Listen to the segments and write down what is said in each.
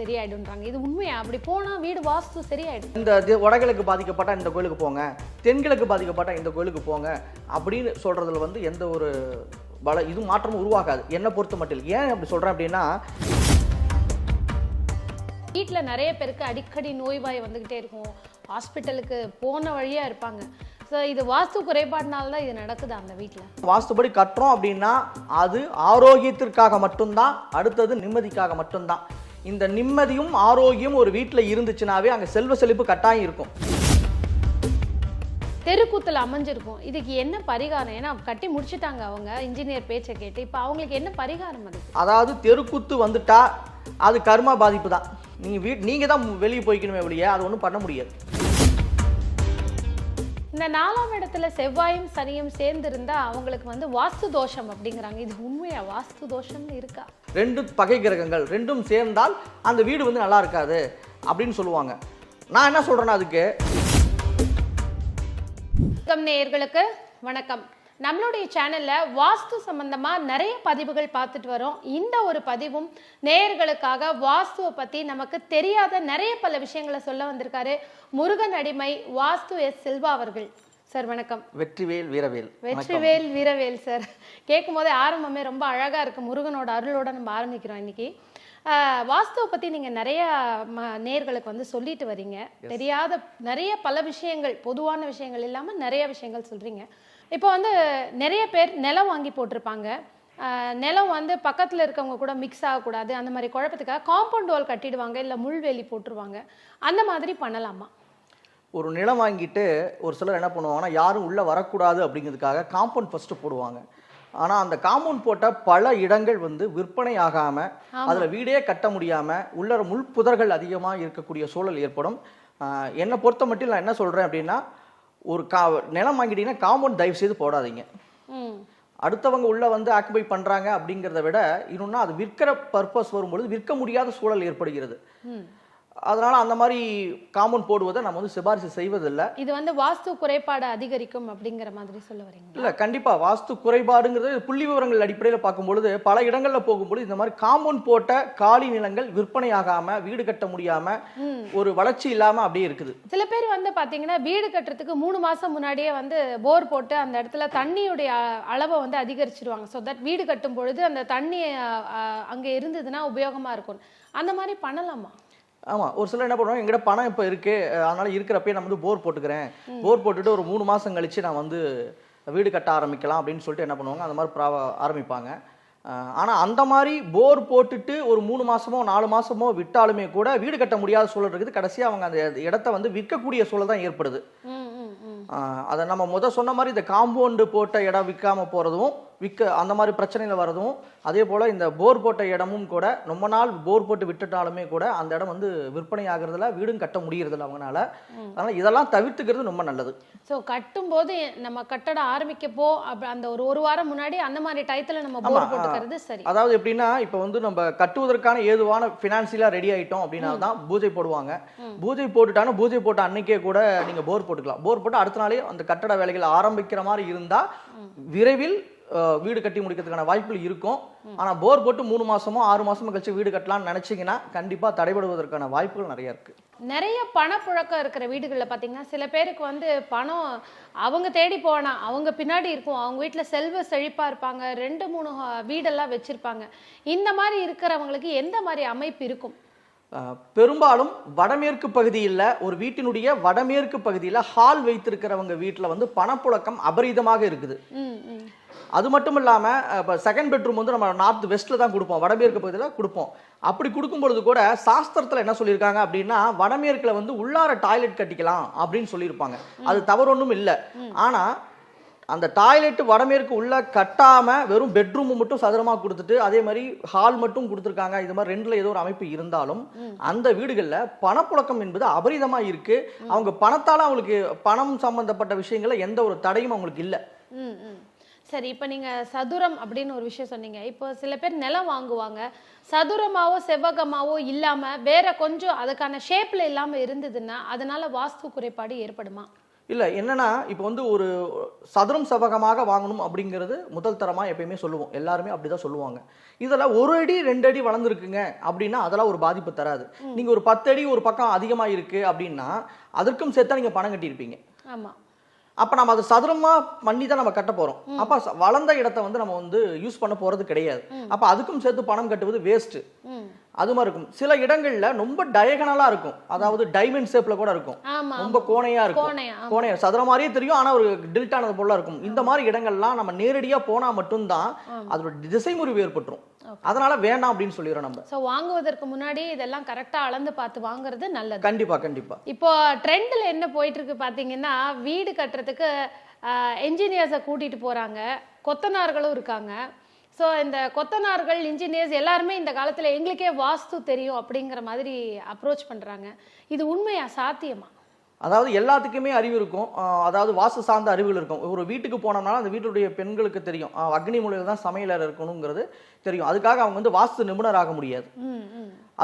சரியாயிடுன்றாங்க இது உண்மையா? அப்படி போனா வீடு வாஸ்து சரியாயிடும். இந்த வடகிழக்கு பாதிக்கப்பட்டா இந்த கோயிலுக்கு போங்க. தென்கிழக்கு பாதிக்கப்பட்டா இந்த கோயிலுக்கு போங்க. அப்படின்னு சொல்றதுல வந்து எந்த ஒரு பல இது மாற்றமும் உருவாகாது. என்னை பொறுத்த மட்டும். ஏன் அப்படி சொல்றேன் அப்படின்னா வீட்ல நிறைய பேருக்கு அடிக்கடி நோய்வாய் வந்துகிட்டே இருக்கும். ஹாஸ்பிட்டலுக்கு போன வழியா இருப்பாங்க. ஸோ இது வாஸ்து குறைபாடுனால தான் இது நடக்குது அந்த வீட்ல. வாஸ்துபடி கட்டுறோம் அப்படின்னா அது ஆரோக்கியத்திற்காக மட்டும்தான் அடுத்தது நிம்மதிக்காக மட்டும்தான். இந்த நிம்மதியும் ஆரோக்கியம் ஒரு வீட்டில் இருந்துச்சுனாவே அங்கே செல்வ செழிப்பு கட்டாயம் இருக்கும். தெருக்கூத்துல அமைஞ்சிருக்கும். இதுக்கு என்ன பரிகாரம்? ஏன்னா கட்டி முடிச்சிட்டாங்க அவங்க இன்ஜினியர் பேச்சை கேட்டு. இப்போ அவங்களுக்கு என்ன பரிகாரம் அது? அதாவது தெருக்குத்து வந்துட்டா அது கர்மா பாதிப்பு தான். நீங்கள் வீட் நீங்கள் தான் வெளியே போய்க்கணுமே வெளியே அது ஒன்றும் பண்ண முடியாது. இந்த நாலாம் இடத்துல செவ்வாயும் சனியும் சேர்ந்து இருந்தா அவங்களுக்கு வந்து வாஸ்து தோஷம் அப்படிங்கிறாங்க. இது உண்மையா? வாஸ்து தோஷம்னு இருக்கா? ரெண்டு பகை கிரகங்கள் ரெண்டும் சேர்ந்தால் அந்த வீடு வந்து நல்லா இருக்காது அப்படின்னு சொல்லுவாங்க. நான் என்ன சொல்கிறேன்னா அதுக்கு? நேயர்களுக்கு. வணக்கம். நம்மளுடைய சேனல்ல வாஸ்து சம்பந்தமா நிறைய பதிவுகள் பார்த்துட்டு வரோம். இந்த ஒரு பதிவும் நேயர்களுக்காக வாஸ்துவை பத்தி நமக்கு தெரியாத நிறைய பல விஷயங்களை சொல்ல வந்திருக்காரு முருகன் அடிமை வாஸ்து எஸ் சில்வா அவர்கள். சார் வணக்கம். வெற்றிவேல் வீரவேல். வெற்றிவேல் வீரவேல் சார். கேட்கும் போதே ஆரம்பமே ரொம்ப அழகா இருக்கு. முருகனோட அருளோட நம்ம ஆரம்பிக்கிறோம் இன்னைக்கு. வாஸ்துவை பத்தி நீங்க நிறைய ம- நேர்களுக்கு வந்து சொல்லிட்டு வரீங்க. தெரியாத நிறைய பல விஷயங்கள் பொதுவான விஷயங்கள் இல்லாம நிறைய விஷயங்கள் சொல்றீங்க. இப்போ வந்து நிறைய பேர் நிலம் வாங்கி போட்டிருப்பாங்க. நிலம் வந்து பக்கத்துல இருக்கவங்க கூட மிக்ஸ் ஆகக்கூடாது. அந்த மாதிரி குழப்பத்துக்காக காம்பவுண்ட் வால் கட்டிடுவாங்க இல்ல முள்வேலி போட்டுருவாங்க. அந்த மாதிரி பண்ணலாமா? ஒரு நிலம் வாங்கிட்டு ஒரு சிலர் என்ன பண்ணுவாங்கன்னா யாரும் உள்ளே வரக்கூடாது அப்படிங்கிறதுக்காக காம்பவுண்ட் ஃபஸ்ட்டு போடுவாங்க. ஆனால் அந்த காம்பவுண்ட் போட்ட பல இடங்கள் வந்து விற்பனை ஆகாமல் அதில் வீடே கட்ட முடியாமல் உள்ளர முள் புதர்கள் அதிகமாக இருக்கக்கூடிய சூழல் ஏற்படும். என்னை பொறுத்த மட்டும் நான் என்ன சொல்கிறேன் அப்படின்னா ஒரு கா நிலம் வாங்கிட்டீங்கன்னா காம்பவுண்ட் தயவு செய்து போடாதீங்க. அடுத்தவங்க உள்ள வந்து ஆக்குபை பண்றாங்க அப்படிங்கிறத விட இன்னொன்னா அது விற்கிற பர்பஸ் வரும்பொழுது விற்க முடியாத சூழல் ஏற்படுகிறது. அதனால அந்த மாதிரி காம்பவுண்ட் போடுவதை நம்ம வந்து சிபாரிசு செய்வதில்லை. இது வந்து வாஸ்து குறைபாடு அதிகரிக்கும் அப்படிங்கிற மாதிரி சொல்ல வரீங்க இல்ல கண்டிப்பா. வாஸ்து குறைபாடுங்கிறது புள்ளி விவரங்கள் அடிப்படையில் பார்க்கும்பொழுது பல இடங்கள்ல போகும்பொழுது இந்த மாதிரி காம்பவுண்ட் போட்ட காலி நிலங்கள் விற்பனை ஆகாம வீடு கட்ட முடியாம ஒரு வளர்ச்சி இல்லாம அப்படியே இருக்குது. சில பேர் வந்து பாத்தீங்கன்னா வீடு கட்டுறதுக்கு மூணு மாசம் முன்னாடியே வந்து போர் போட்டு அந்த இடத்துல தண்ணியுடைய அளவை வந்து அதிகரிச்சிருவாங்க. ஸோ தட் வீடு கட்டும் பொழுது அந்த தண்ணி அங்க இருந்ததுன்னா உபயோகமா இருக்கும். அந்த மாதிரி பண்ணலாமா? ஆமா ஒரு சிலர் என்ன பண்ணுவாங்க எங்கிட்ட பணம் இப்போ இருக்கு. அதனால இருக்கிறப்பே நான் வந்து போர் போட்டுக்கிறேன். போர் போட்டுட்டு ஒரு மூணு மாசம் கழிச்சு நான் வந்து வீடு கட்ட ஆரம்பிக்கலாம் அப்படின்னு சொல்லிட்டு என்ன பண்ணுவாங்க அந்த மாதிரி ப்ரா ஆரம்பிப்பாங்க. அஹ் ஆனா அந்த மாதிரி போர் போட்டுட்டு ஒரு மூணு மாசமோ நாலு மாசமோ விட்டாலுமே கூட வீடு கட்ட முடியாத சூழல் இருக்குது. கடைசியா அவங்க அந்த இடத்த வந்து விற்கக்கூடிய சூழல் தான் ஏற்படுது. அதை நம்ம முத சொன்ன மாதிரி இந்த காம்பவுண்டு போட்ட இடம் விற்காம போகிறதும் விற்க அந்த மாதிரி பிரச்சனையில் வரதும் அதே போல் இந்த போர் போட்ட இடமும் கூட ரொம்ப நாள் போர் போட்டு விட்டுட்டாலுமே கூட அந்த இடம் வந்து விற்பனை ஆகுறதுல வீடும் கட்ட முடியறதில்ல அவங்கனால. அதனால் இதெல்லாம் தவிர்த்துக்கிறது ரொம்ப நல்லது. ஸோ கட்டும்போது நம்ம கட்டடம் ஆரம்பிக்கப்போ அந்த ஒரு ஒரு வாரம் முன்னாடி அந்த மாதிரி டயத்துல நம்ம போர் போட்டுக்கிறது சரி. அதாவது எப்படின்னா இப்போ வந்து நம்ம கட்டுவதற்கான ஏதுவான ஃபினான்சியலாக ரெடி ஆயிட்டோம் அப்படின்னா தான் பூஜை போடுவாங்க. பூஜை போட்டுட்டாலும் பூஜை போட்ட அன்னைக்கே கூட நீங்கள் போர் போட்டுக்கலாம். போர் போட்டு அடுத்த நாளே அந்த கட்டட வேலைகள் ஆரம்பிக்கிற மாதிரி இருந்தால் விரைவில் வீடு கட்டி முடிக்கிறதுக்கான வாய்ப்புகள் இருக்கும். ஆனால் போர் போட்டு மூணு மாசமோ ஆறு மாசமோ கழிச்சு வீடு கட்டலாம்னு நினைச்சீங்கன்னா கண்டிப்பாக தடைபடுவதற்கான வாய்ப்புகள் நிறைய இருக்கு. நிறைய பணப்புழக்கம் இருக்கிற வீடுகளில் பார்த்தீங்கன்னா சில பேருக்கு வந்து பணம் அவங்க தேடி போனா அவங்க பின்னாடி இருக்கும். அவங்க வீட்டில் செல்வ செழிப்பாக இருப்பாங்க. ரெண்டு மூணு வீடெல்லாம் வச்சிருப்பாங்க. இந்த மாதிரி இருக்கிறவங்களுக்கு எந்த மாதிரி அமைப்பு இருக்கும்? பெரும்பாலும் வடமேற்கு பகுதியில் ஒரு வீட்டினுடைய வடமேற்கு பகுதியில் ஹால் வைத்திருக்கிறவங்க வீட்டில் வந்து பணப்புழக்கம் அபரீதமாக இருக்குது. அது மட்டும் இல்லாமல் இப்போ செகண்ட் பெட்ரூம் வந்து நம்ம நார்த் வெஸ்ட்டில் தான் கொடுப்போம். வடமேற்கு பகுதியில் கொடுப்போம். அப்படி கொடுக்கும் பொழுது கூட சாஸ்திரத்தில் என்ன சொல்லியிருக்காங்க அப்படின்னா வடமேற்கில் வந்து உள்ளார டாய்லெட் கட்டிக்கலாம் அப்படின்னு சொல்லியிருப்பாங்க. அது தவறு ஒன்றும் இல்லை ஆனால் அந்த டாய்லெட் வடமேற்கு உள்ள கட்டாம வெறும் பெட்ரூம் மட்டும் சதுரமா கொடுத்துட்டு அதே மாதிரி ஹால் மட்டும் கொடுத்துருக்காங்க. இது மாதிரி ரெண்டுல ஏதோ ஒரு அமைப்பு இருந்தாலும் அந்த வீடுகளில் பணப்புழக்கம் என்பது அபரிதமா இருக்கு. அவங்க பணத்தால அவங்களுக்கு பணம் சம்பந்தப்பட்ட விஷயங்கள்ல எந்த ஒரு தடையும் அவங்களுக்கு இல்லை. சரி இப்போ நீங்கள் சதுரம் அப்படின்னு ஒரு விஷயம் சொன்னீங்க. இப்போ சில பேர் நிலம் வாங்குவாங்க. சதுரமாவோ செவ்வகமாவோ இல்லாமல் வேற கொஞ்சம் அதுக்கான ஷேப்பில் இல்லாமல் இருந்ததுன்னா அதனால வாஸ்து குறைபாடு ஏற்படுமா? இல்ல என்னன்னா இப்போ வந்து ஒரு சதுரம் செவகமாக வாங்கணும் அப்படிங்கிறது முதல் தரமா எப்பயுமே சொல்லுவோம். எல்லாருமே அப்படிதான் சொல்லுவாங்க. இதெல்லாம் ஒரு அடி ரெண்டு அடி வளர்ந்துருக்குங்க அப்படின்னா அதெல்லாம் ஒரு பாதிப்பு தராது. நீங்க ஒரு பத்து அடி ஒரு பக்கம் அதிகமா இருக்கு அப்படின்னா அதற்கும் சேர்த்தா நீங்க பணம் கட்டியிருப்பீங்க. ஆமா. அப்ப நம்ம அதை சதுரமா பண்ணி தான் நம்ம கட்ட போறோம். அப்ப வளர்ந்த இடத்த வந்து நம்ம வந்து யூஸ் பண்ண போறது கிடையாது. அப்ப அதுக்கும் சேர்த்து பணம் கட்டுவது வேஸ்ட் ம். அது மாதிரி இருக்கும். சில இடங்கள்ல ரொம்ப டயகனலா இருக்கும். அதாவது டைமண்ட் ஷேப்ல கூட இருக்கும். ரொம்ப கோணையா இருக்கும். கோணையா சதுர மாதிரியே தெரியும் ஆனா ஒரு டில்ட் ஆனது போல இருக்கும். இந்த மாதிரி இடங்கள்லாம் நம்ம நேரடியா போனா மட்டும்தான் அதோட திசை முறிவு ஏற்பட்டுரும். அதனால வேண்டாம் அப்படின்னு சொல்லிடுறோம் நம்ம. சோ வாங்குவதற்கு முன்னாடி இதெல்லாம் கரெக்டா அளந்து பார்த்து வாங்குறது நல்லது. கண்டிப்பா கண்டிப்பா. இப்போ ட்ரெண்ட்ல என்ன போயிட்டு இருக்கு பாத்தீங்கன்னா வீடு கட்டுறதுக்கு என்ஜினியர்ஸை கூட்டிட்டு போறாங்க. கொத்தனார்களும் இருக்காங்க. ஸோ இந்த கொத்தனார்கள் இன்ஜினியர்ஸ் எல்லாருமே இந்த காலத்துல எங்களுக்கே வாஸ்து தெரியும் அப்படிங்கிற மாதிரி அப்ரோச் பண்றாங்க. இது உண்மையா சாத்தியமா? அதாவது எல்லாத்துக்குமே அறிவு இருக்கும். அதாவது வாசு சார்ந்த அறிவுகள் இருக்கும். ஒரு வீட்டுக்கு போனோம்னா அந்த வீட்டுடைய பெண்களுக்கு தெரியும். அக்னி மூலையில் தான் சமையலர் இருக்கணுங்கிறது தெரியும். அதுக்காக அவங்க வந்து வாஸ்து நிபுணர் ஆக முடியாது.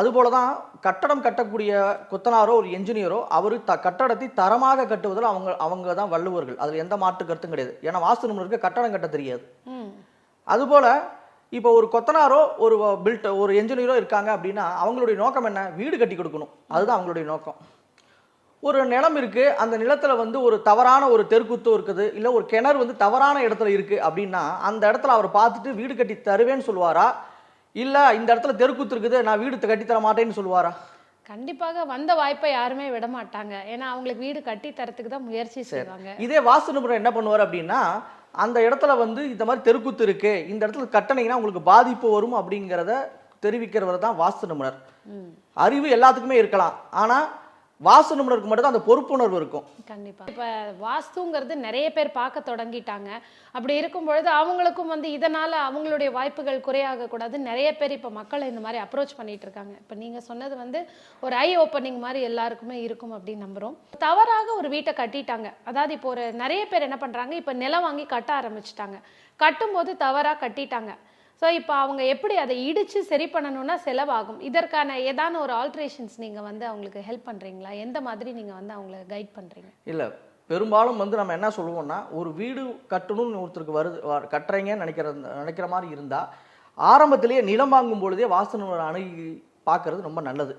அதுபோல தான் கட்டடம் கட்டக்கூடிய கொத்தனாரோ ஒரு என்ஜினியரோ அவர் த கட்டடத்தை தரமாக கட்டுவதில் அவங்க அவங்க தான் வள்ளுவர்கள். அதில் எந்த மாற்று கருத்தும் கிடையாது. ஏன்னா வாஸ்து நிபுணருக்கு கட்டடம் கட்ட தெரியாது. அதுபோல இப்போ ஒரு கொத்தனாரோ ஒரு பில்ட் ஒரு என்ஜினியரோ இருக்காங்க அப்படின்னா அவங்களுடைய நோக்கம் என்ன? வீடு கட்டி கொடுக்கணும். அதுதான் அவங்களுடைய நோக்கம். ஒரு நிலம் இருக்கு அந்த நிலத்துல வந்து ஒரு தவறான ஒரு தெருக்குத்து இருக்குது இல்ல ஒரு கிணறு வந்து தவறான இடத்துல இருக்கு அப்படின்னா அந்த இடத்துல அவர் பார்த்துட்டு வீடு கட்டி தருவேன்னு சொல்லுவாரா? இல்ல இந்த இடத்துல தெருக்குத்து இருக்குது நான் வீடு கட்டி தர மாட்டேன்னு சொல்லுவாரா? கண்டிப்பாக வந்த வாய்ப்பை யாருமே விட மாட்டாங்க. ஏன்னா அவங்களுக்கு வீடு கட்டி தரத்துக்கு தான் முயற்சி செய்வாங்க. இதே வாஸ்து நிபுணர் என்ன பண்ணுவார் அப்படின்னா அந்த இடத்துல வந்து இந்த மாதிரி தெருக்குத்து இருக்கு. இந்த இடத்துல கட்டினீங்கன்னா உங்களுக்கு பாதிப்பு வரும் அப்படிங்கிறத தெரிவிக்கிறவர் தான் வாஸ்து நிபுணர். அறிவு எல்லாத்துக்குமே இருக்கலாம். ஆனா வாஸ்து நிபுணருக்கு மட்டும் அந்த பொறுப்புணர்வு இருக்கும். கண்டிப்பா. இப்ப வாஸ்துங்கிறது நிறைய பேர் பார்க்க தொடங்கிட்டாங்க. அப்படி இருக்கும் பொழுது அவங்களுக்கும் வந்து இதனால அவங்களுடைய வாய்ப்புகள் குறையாக கூடாது. நிறைய பேர் இப்ப மக்களை இந்த மாதிரி அப்ரோச் பண்ணிட்டு இருக்காங்க. இப்ப நீங்க சொன்னது வந்து ஒரு ஐ ஓப்பனிங் மாதிரி எல்லாருக்குமே இருக்கும் அப்படின்னு நம்புறோம். தவறாக ஒரு வீட்டை கட்டிட்டாங்க. அதாவது இப்போ ஒரு நிறைய பேர் என்ன பண்றாங்க? இப்ப நிலம் வாங்கி கட்ட ஆரம்பிச்சிட்டாங்க. கட்டும்போது தவறா கட்டிட்டாங்க. ஸோ இப்போ அவங்க எப்படி அதை இடித்து சரி பண்ணணும்னா செலவாகும். இதற்கான ஏதான ஒரு ஆல்ட்ரேஷன்ஸ் நீங்கள் வந்து அவங்களுக்கு ஹெல்ப் பண்ணுறீங்களா எந்த மாதிரி நீங்கள் வந்து அவங்கள கைட் பண்ணுறீங்க இல்லை பெரும்பாலும் வந்து நம்ம என்ன சொல்லுவோம்னா ஒரு வீடு கட்டணும்னு ஒருத்தருக்கு வருது கட்டுறீங்கன்னு நினைக்கிற நினைக்கிற மாதிரி இருந்தால் ஆரம்பத்திலேயே நிலம் வாங்கும் பொழுதே வாஸ்து நிபுணர் அணுகி பார்க்கறது ரொம்ப நல்லது.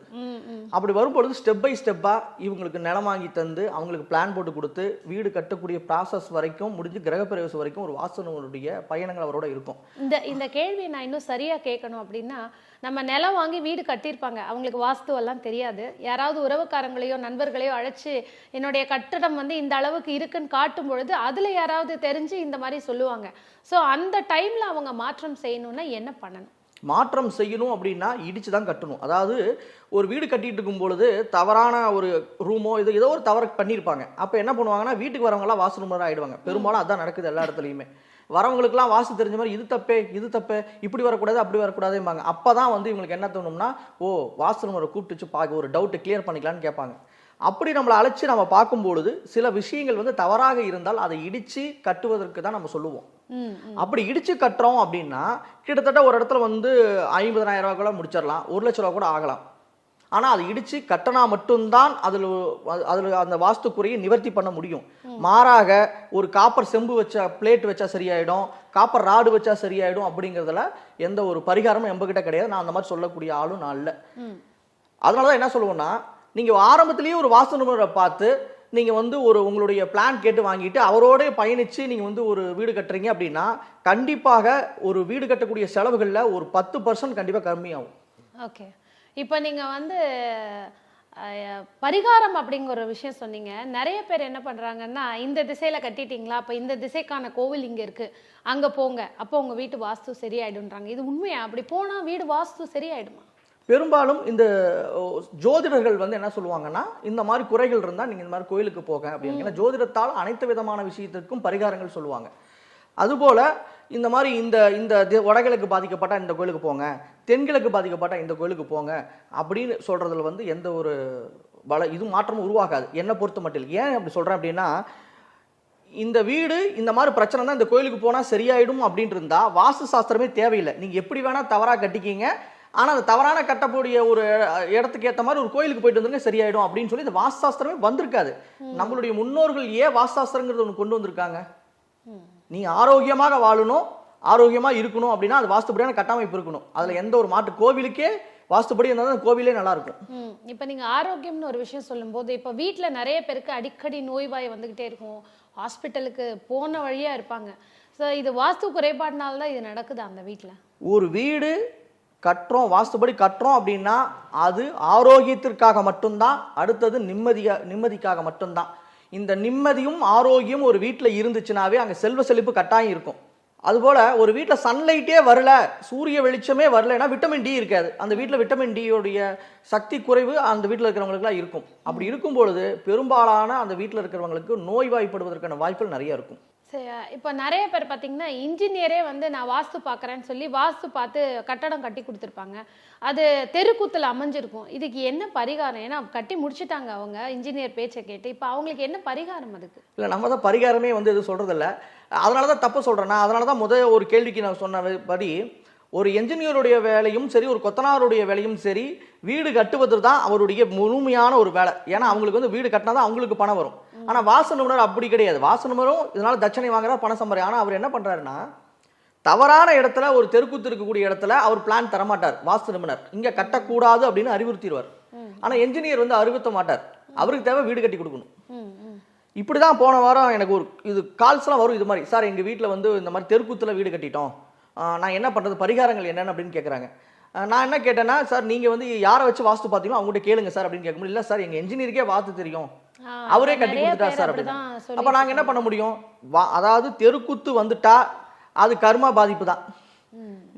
அப்படி வரும்பொழுது ஸ்டெப் பை ஸ்டெப்பாக இவங்களுக்கு நிலம் வாங்கி தந்து அவங்களுக்கு பிளான் போட்டு கொடுத்து வீடு கட்டக்கூடிய ப்ராசஸ் வரைக்கும் முடிஞ்சு கிரகப்பிரவேசம் வரைக்கும் ஒரு வாசனுடைய பயணங்கள் அவரோட இருக்கும். இந்த இந்த கேள்வியை நான் இன்னும் சரியா கேட்கணும் அப்படின்னா நம்ம நிலம் வாங்கி வீடு கட்டியிருப்பாங்க. அவங்களுக்கு வாஸ்துவெல்லாம் தெரியாது. யாராவது உறவுக்காரங்களையோ நண்பர்களையோ அழைச்சு என்னுடைய கட்டடம் வந்து இந்த அளவுக்கு இருக்குன்னு காட்டும் பொழுது அதுல யாராவது தெரிஞ்சு இந்த மாதிரி சொல்லுவாங்க. ஸோ அந்த டைம்ல அவங்க மாற்றம் செய்யணும்னா என்ன பண்ணணும்? மாற்றம் செய்யணும் அப்படின்னா இடித்து தான் கட்டணும். அதாவது ஒரு வீடு கட்டிட்டு இருக்கும் பொழுது தவறான ஒரு ரூமோ இது ஏதோ ஒரு தவறு பண்ணியிருப்பாங்க அப்போ என்ன பண்ணுவாங்கன்னா வீட்டுக்கு வரவங்களாம் வாசு நம்பர் ஆகிடுவாங்க பெரும்பாலும் அதான் நடக்குது எல்லா இடத்துலையுமே. வரவங்களுக்குலாம் வாசு தெரிஞ்ச மாதிரி இது தப்பே இது தப்பே இப்படி வரக்கூடாது அப்படி வரக்கூடாதும்பாங்க. அப்போ தான் வந்து இவங்களுக்கு என்ன தோணும்னா ஓ வாசு நம்பரை கூப்பிட்டு வச்சு பார்க்க ஒரு டவுட்டை கிளியர் பண்ணிக்கலாம்னு கேட்பாங்க. அப்படி நம்மளை அழைச்சி நம்ம பார்க்கும்பொழுது சில விஷயங்கள் வந்து தவறாக இருந்தால் அதை இடிச்சு கட்டுவதற்கு தான் நம்ம சொல்லுவோம். அப்படி இடிச்சு கட்டுறோம் அப்படின்னா கிட்டத்தட்ட ஒரு இடத்துல வந்து ஐம்பதனாயிரம் ரூபாய் கூட முடிச்சிடலாம். ஒரு லட்ச ரூபா கூட ஆகலாம். ஆனா அது இடிச்சு கட்டினா மட்டும்தான் அதுல அதுல அந்த வாஸ்துக்குறையை நிவர்த்தி பண்ண முடியும். மாறாக ஒரு காப்பர் செம்பு வச்சா பிளேட் வச்சா சரியாயிடும். காப்பர் ராடு வச்சா சரியாயிடும் அப்படிங்கிறதுல எந்த ஒரு பரிகாரமும் எம்பகிட்ட கிடையாது. நான் அந்த மாதிரி சொல்லக்கூடிய ஆளும் நான் இல்லை. அதனால தான் என்ன சொல்லுவோம்னா நீங்கள் ஆரம்பத்துலேயே ஒரு வாஸ்து நிபுணரை பார்த்து நீங்கள் வந்து ஒரு உங்களுடைய பிளான் கேட்டு வாங்கிட்டு அவரோட பயணித்து நீங்கள் வந்து ஒரு வீடு கட்டுறீங்க அப்படின்னா கண்டிப்பாக ஒரு வீடு கட்டக்கூடிய செலவுகளில் ஒரு பத்து பர்சன்ட் கண்டிப்பாக கம்மியாகும். ஓகே இப்போ நீங்கள் வந்து பரிகாரம் அப்படிங்கிற ஒரு விஷயம் சொன்னீங்க. நிறைய பேர் என்ன பண்ணுறாங்கன்னா இந்த திசையில் கட்டிட்டீங்களா? அப்போ இந்த திசைக்கான கோவில் இங்கே இருக்குது அங்கே போங்க. அப்போ உங்கள் வீட்டு வாஸ்து சரியாயிடும்ன்றாங்க. இது உண்மையா? அப்படி போனால் வீடு வாஸ்து சரியாயிடுமா? பெரும்பாலும் இந்த ஜோதிடர்கள் வந்து என்ன சொல்லுவாங்கன்னா இந்த மாதிரி குறைகள் இருந்தால் நீங்கள் இந்த மாதிரி கோயிலுக்கு போக அப்படின்னு. ஏன்னா ஜோதிடத்தால் அனைத்து விதமான விஷயத்திற்கும் பரிகாரங்கள் சொல்லுவாங்க. அதுபோல இந்த மாதிரி இந்த இந்த வடகிழக்கு பாதிக்கப்பட்டால் இந்த கோயிலுக்கு போங்க தென்கிழக்கு பாதிக்கப்பட்டால் இந்த கோயிலுக்கு போங்க அப்படின்னு சொல்றதுல வந்து எந்த ஒரு பல இது மாற்றமும் உருவாகாது. என்னை பொறுத்த மட்டும் ஏன் அப்படி சொல்கிறேன் அப்படின்னா இந்த வீடு இந்த மாதிரி பிரச்சனை தான் இந்த கோயிலுக்கு போனால் சரியாயிடும் அப்படின்ட்டு இருந்தால் வாஸ்து சாஸ்திரமே தேவையில்லை. நீங்கள் எப்படி வேணால் தவறாக கட்டிக்கிங்க ஆனா அந்த தவறான கட்டக்கூடிய ஒரு இடத்துக்கு ஏத்த மாதிரி ஒரு கோயிலுக்கு போயிட்டு வந்துருங்க சரியாயிடும் அப்படின்னு சொல்லி இந்த வாஸ்தாஸ்திரமே வந்திருக்காது. நம்மளுடைய முன்னோர்கள் ஏன் வாஸ்தாஸ்திரங்கிறது ஒன்று கொண்டு வந்திருக்காங்க? நீ ஆரோக்கியமாக வாழணும் ஆரோக்கியமா இருக்கணும் அப்படின்னா அது வாஸ்துபடியான கட்டமைப்பு இருக்கணும். அதுல எந்த ஒரு மாற்று கோவிலுக்கே வாஸ்துபடி இருந்தால் தான் கோவிலே நல்லா இருக்கும் இப்போ நீங்க ஆரோக்கியம்னு ஒரு விஷயம் சொல்லும்போது இப்போ வீட்ல நிறைய பேருக்கு அடிக்கடி நோய்வாய் வந்துகிட்டே இருக்கும். ஹாஸ்பிட்டலுக்கு போன வழியா இருப்பாங்க. ஸோ இது வாஸ்து குறைபாடுனால தான் இது நடக்குது அந்த வீட்ல. ஒரு வீடு கட்டுறோம் வாஸ்துபடி கட்டுறோம் அப்படின்னா அது ஆரோக்கியத்திற்காக மட்டும்தான் அடுத்தது நிம்மதியாக நிம்மதிக்காக மட்டும்தான். இந்த நிம்மதியும் ஆரோக்கியம் ஒரு வீட்டில் இருந்துச்சுனாவே அங்கே செல்வ செழிப்பு கட்டாயம் இருக்கும். அதுபோல் ஒரு வீட்டில் சன்லைட்டே வரல சூரிய வெளிச்சமே வரலைன்னா விட்டமின் டி இருக்காது. அந்த வீட்டில் விட்டமின் டியோடைய சக்தி குறைவு அந்த வீட்டில் இருக்கிறவங்களுக்குலாம் இருக்கும். அப்படி இருக்கும் பொழுது பெரும்பாலான அந்த வீட்டில் இருக்கிறவங்களுக்கு நோய்வாய்ப்படுவதற்கான வாய்ப்புகள் நிறைய இருக்கும். சரி இப்போ நிறைய பேர் பார்த்தீங்கன்னா இன்ஜினியரே வந்து நான் வாஸ்து பார்க்குறேன்னு சொல்லி வாஸ்து பார்த்து கட்டடம் கட்டி கொடுத்துருப்பாங்க. அது தெருக்கூத்தில் அமைஞ்சிருக்கும். இதுக்கு என்ன பரிகாரம்? ஏன்னா கட்டி முடிச்சிட்டாங்க அவங்க இன்ஜினியர் பேச்சை கேட்டு. இப்போ அவங்களுக்கு என்ன பரிகாரம் அதுக்கு? இல்லை நம்ம தான் பரிகாரமே வந்து எதுவும் சொல்கிறதில்ல அதனால தான் தப்பு சொல்கிறேன்னா அதனால தான் முத ஒரு கேள்விக்கு நான் சொன்னபடி ஒரு என்ஜினியருடைய வேலையும் சரி ஒரு கொத்தனாருடைய வேலையும் சரி வீடு கட்டுவது தான் அவருடைய முழுமையான ஒரு வேலை. ஏன்னா அவங்களுக்கு வந்து வீடு கட்டினா தான் அவங்களுக்கு பணம் வரும். ஆனால் வாச நிபுணர் அப்படி கிடையாது. வாச நிபுணரும் இதனால தட்சணை வாங்குறா பணம் சம்பாரி. ஆனால் அவர் என்ன பண்ணுறாருன்னா தவறான இடத்துல ஒரு தெருக்கூத்து இருக்கக்கூடிய இடத்துல அவர் பிளான் தரமாட்டார். வாஸ்து நிபுணர். இங்கே கட்டக்கூடாது அப்படின்னு அறிவுறுத்திடுவார். ஆனால் என்ஜினியர் வந்து அறிவுறுத்த மாட்டார். அவருக்கு தேவை வீடு கட்டி கொடுக்கணும். ம் ம். இப்படி தான் போன வாரம் எனக்கு ஒரு இது கால்ஸ்லாம் வரும் இது மாதிரி. சார் எங்கள் வீட்டில் வந்து இந்த மாதிரி தெருக்கூத்தில் வீடு கட்டிட்டோம். நான் என்ன பண்ணுறது பரிகாரங்கள் என்னென்னு? அப்படின்னு கேட்குறாங்க நான் என்ன கேட்டேன்னா சார் நீங்கள் வந்து யாரை வச்சு வாஸ்து பார்த்தீங்களோ அவங்ககிட்ட கேளுங்க சார் அப்படின்னு கேட்க முடியல. இல்லை சார் எங்கள் என்ஜினியருக்கே வாஸ்து தெரியும். அவரே கட்டி கொடுத்துட்டார் சார் அப்படின்னு. அப்போ நாங்கள் என்ன பண்ண முடியும்? வா அதாவது தெருக்கூத்து வந்துட்டா அது கர்மா பாதிப்பு தான்.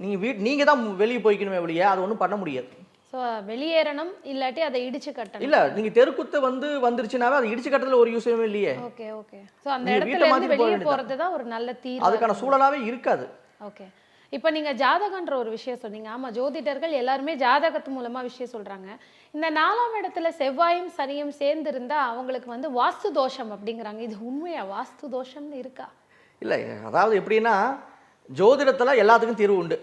நீங்கள் வீட் நீங்கள் தான் வெளியே போய்க்கணுமே வெளியே அது ஒன்றும் பண்ண முடியாது. ஸோ வெளியேறணும் இல்லாட்டி அதை இடிச்சு கட்டணும். இல்லை நீங்கள் தெருக்கூத்து வந்து வந்துருச்சுனாவே அது இடிச்சு கட்டுறதுல ஒரு யூஸுமே இல்லையே. Okay okay. ஸோ அந்த நீங்க இடத்துல இருந்து வெளியே. போறது தான் ஒரு நல்ல தீர்வு அதுக்கான சூழலாவே இருக்காது. ஓகே. இப்போ நீங்க ஜாதகன்ற ஒரு விஷயம் சொன்னீங்க. ஆமா ஜோதிடர்கள் எல்லாருமே ஜாதகத்து மூலமா விஷயம் சொல்றாங்க. இந்த நாலாம் இடத்துல செவ்வாயும் சனியும் சேர்ந்து இருந்தா அவங்களுக்கு வந்து வாஸ்து தோஷம் அப்படிங்கிறாங்க. இது உண்மையா? வாஸ்து தோஷம்னு இருக்கா? இல்லை அதாவது எப்படின்னா ஜோதிடத்தில் எல்லாத்துக்கும் தீர்வு உண்டு.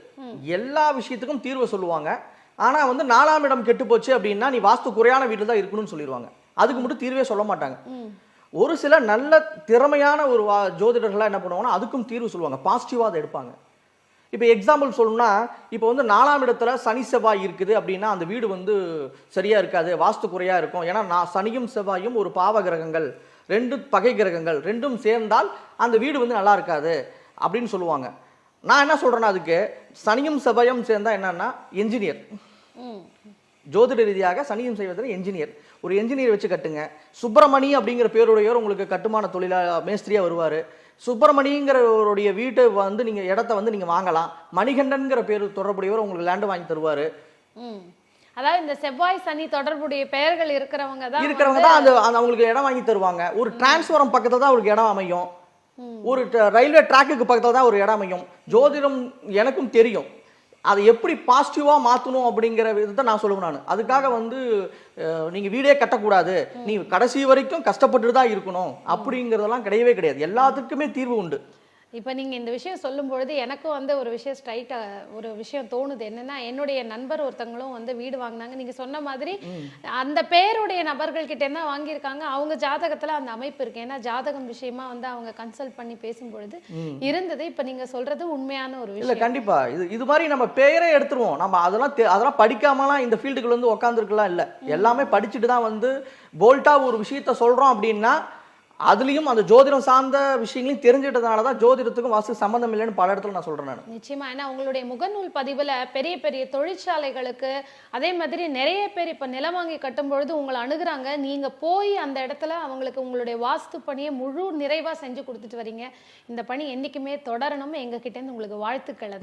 எல்லா விஷயத்துக்கும் தீர்வை சொல்லுவாங்க. ஆனால் வந்து நாலாம் இடம் கெட்டு போச்சு அப்படின்னா நீ வாஸ்து குறையான வீட்டில் தான் இருக்கணும்னு சொல்லிடுவாங்க அதுக்கு மட்டும் தீர்வே சொல்ல மாட்டாங்க. ஒரு சில நல்ல திறமையான ஒரு வா ஜோதிடர்களாக என்ன பண்ணுவாங்கன்னா அதுக்கும் தீர்வு சொல்லுவாங்க. பாசிட்டிவாக அதை எடுப்பாங்க. இப்போ எக்ஸாம்பிள் சொல்லணும்னா இப்போ வந்து நாலாம் இடத்துல சனி செவ்வாய் இருக்குது அப்படின்னா அந்த வீடு வந்து சரியாக இருக்காது வாஸ்து குறையாக இருக்கும். ஏன்னா நான் சனியும் செவ்வாயும் ஒரு பாவ கிரகங்கள் ரெண்டு பகை கிரகங்கள் ரெண்டும் சேர்ந்தால் அந்த வீடு வந்து நல்லா இருக்காது அப்படின்னு சொல்லுவாங்க. நான் என்ன சொல்கிறேன்னா அதுக்கு சனியும் செவ்வாயும் சேர்ந்தால் என்னன்னா என்ஜினியர் ஜோதிட ரீதியாக சனியும் செய்வதில் என்ஜினியர் ஒரு என்ஜினியர் வச்சு கட்டுங்க. சுப்பிரமணி அப்படிங்கிற பேருடையவர் உங்களுக்கு கட்டுமான தொழிலா மேஸ்திரியா வருவார். சுப்பிரமணிங்கிறவருடைய வீட்டை வந்து நீங்க இடத்த வந்து நீங்க வாங்கலாம். மணிகண்டன்கிற பேர் தொடர்புடையவர் உங்களுக்கு லேண்டு வாங்கி தருவாரு. அதாவது இந்த செவ்வாய் சனி தொடர்புடைய பெயர்கள் இருக்கிறவங்க தான் இருக்கிறவங்க தான் அந்த அவங்களுக்கு இடம் வாங்கி தருவாங்க. ஒரு டிரான்ஸ்ஃபாரம் பக்கத்துல தான் அவருக்கு இடம் அமையும். ஒரு ரயில்வே ட்ராக்குக்கு பக்கத்துல தான் ஒரு இடம் அமையும். ஜோதிடம் எனக்கும் தெரியும். அதை எப்படி பாசிட்டிவாக மாற்றணும் அப்படிங்கிற விதத்தை நான் சொல்லுவேன் நான். அதுக்காக வந்து நீங்கள் வீடே கட்டக்கூடாது. நீ கடைசி வரைக்கும் கஷ்டப்பட்டு தான் இருக்கணும். அப்படிங்கிறதெல்லாம் கிடையவே கிடையாது. எல்லாத்துக்குமே தீர்வு உண்டு. இப்போ நீங்க இந்த விஷயம் சொல்லும் பொழுது எனக்கும் வந்து ஒரு விஷயம் ஸ்ட்ரைட்டா ஒரு விஷயம் தோணுது. என்னன்னா என்னுடைய நண்பர் ஒருத்தங்களும் வந்து வீடு வாங்கினாங்க. நீங்க சொன்ன மாதிரி அந்த பேருடைய நபர்கள் கிட்ட என்ன வாங்கியிருக்காங்க? அவங்க ஜாதகத்துல அந்த அமைப்பு இருக்கு. ஏன்னா ஜாதகம் விஷயமா வந்து அவங்க கன்சல்ட் பண்ணி பேசும்பொழுது இருந்தது. இப்போ நீங்க சொல்றது உண்மையான ஒரு இல்ல விஷயம். கண்டிப்பா. இது இது மாதிரி நம்ம பெயரே எடுத்துருவோம். நம்ம அதெல்லாம் அதெல்லாம் படிக்காமலாம் இந்த ஃபீல்டுக்குள்ள வந்து உட்காந்துருக்கலாம் இல்ல. எல்லாமே படிச்சுட்டு தான் வந்து போல்ட்டா ஒரு விஷயத்த சொல்றோம் அப்படின்னா அதுலயும் அந்த ஜோதிடம் சார்ந்த விஷயங்களையும் தெரிஞ்சுட்டதுனால தான் ஜோதிடத்துக்கும் வாஸ்து சம்மந்தம் இல்லைன்னு பல இடத்துல நான் சொல்றேன் நான். நிச்சயமா. ஏன்னா உங்களுடைய முகநூல் பதிவுல பெரிய பெரிய தொழிற்சாலைகளுக்கு அதே மாதிரி நிறைய பேர் இப்ப நிலம் வாங்கி கட்டும் பொழுது உங்களை அணுகுறாங்க. நீங்க போய் அந்த இடத்துல அவங்களுக்கு உங்களுடைய வாஸ்து பணியை முழு நிறைவா செஞ்சு கொடுத்துட்டு வரீங்க. இந்த பணி என்னைக்குமே தொடரணும் எங்க கிட்ட இருந்து உங்களுக்கு வாழ்த்துக்கள் அது.